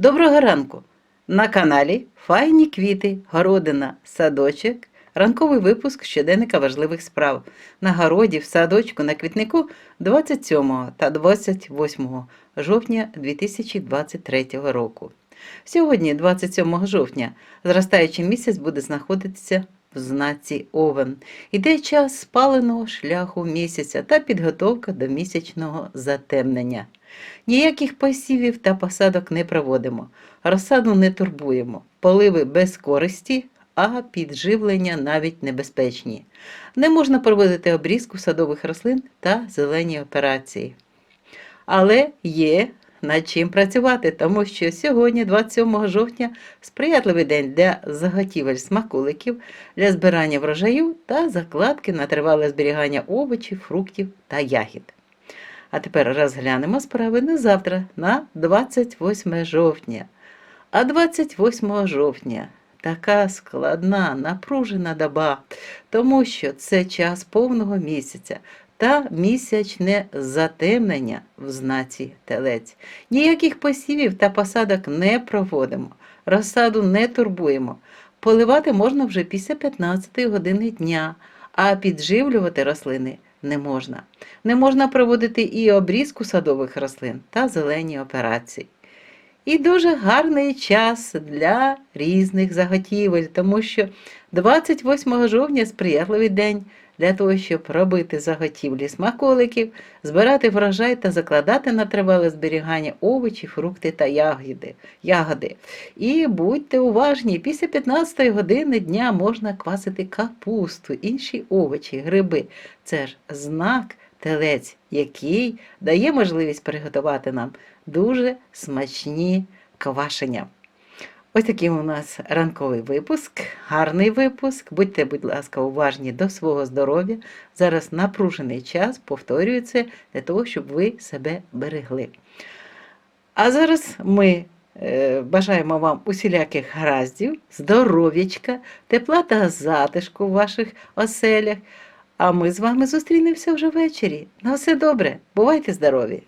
Доброго ранку! На каналі Файні квіти, городина, садочок. Ранковий випуск щоденника важливих справ. На городі, в садочку, на квітнику 27 та 28 жовтня 2023 року. Сьогодні, 27 жовтня, зростаючий місяць буде знаходитися в знаці Овен. Іде час спаленого шляху місяця та підготовка до місячного затемнення. Ніяких посівів та посадок не проводимо, розсаду не турбуємо, поливи без користі, а підживлення навіть небезпечні. Не можна проводити обрізку садових рослин та зелені операції. Але є над чим працювати, тому що сьогодні, 27 жовтня, сприятливий день для заготівель смаколиків, для збирання врожаю та закладки на тривале зберігання овочів, фруктів та ягід. А тепер розглянемо справи на завтра, на 28 жовтня. А 28 жовтня така складна, напружена доба, тому що це час повного місяця та місячне затемнення в знаці телець. Ніяких посівів та посадок не проводимо, розсаду не турбуємо. Поливати можна вже після 15 години дня, а підживлювати рослини не можна. Не можна проводити і обрізку садових рослин та зелені операції. І дуже гарний час для різних заготівель, тому що 28 жовтня сприятливий день для того, щоб робити заготівлі смаколиків, збирати врожай та закладати на тривале зберігання овочі, фрукти та ягоди. ягоди. І будьте уважні, після 15 години дня можна квасити капусту, інші овочі, гриби. Це ж знак телець, який дає можливість приготувати нам дуже смачні квашення. Ось такий у нас ранковий випуск, гарний випуск. Будьте, будь ласка, уважні до свого здоров'я. Зараз напружений час, повторюю це, для того, щоб ви себе берегли. А зараз ми е, бажаємо вам усіляких гараздів, здоров'ячка, тепла та затишку в ваших оселях. А ми з вами зустрінемося вже ввечері. На все добре, бувайте здорові!